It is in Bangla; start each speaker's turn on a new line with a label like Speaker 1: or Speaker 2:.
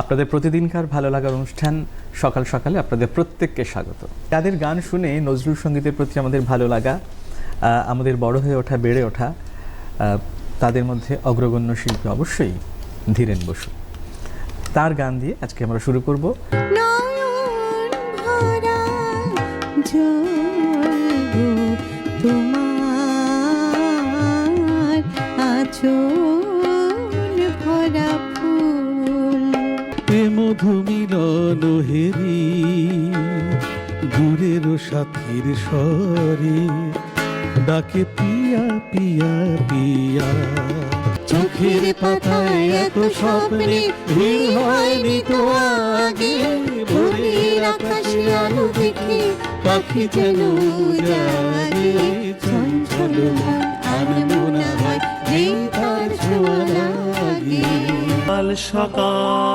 Speaker 1: আপনাদের প্রতিদিনকার ভালো লাগার অনুষ্ঠান সকাল সকালে আপনাদের প্রত্যেককে স্বাগত। তাদের গান শুনে নজরুল সঙ্গীতের প্রতি আমাদের ভালো লাগা আমাদের বড় হয়ে ওঠা, বেড়ে ওঠা তাদের মধ্যে অগ্রগণ্য শিল্পী অবশ্যই ধীরেন বসু। তার গান দিয়ে আজকে আমরা শুরু করব।
Speaker 2: তোমার আচল
Speaker 3: মধু মিলন হেরি দূরের সাথীর স্বরে ডাকে পিয়া পিয়া পিয়া।
Speaker 2: চোখের পাতায় এত স্বপ্নে ভিড় হয়নি তো আগে। ভোরের আকাশে আলো দেখে পাখি যেন জাগে। চঞ্চল আর মনে হয় যে তার ছোঁয়া লাগে।
Speaker 3: কাল সকাল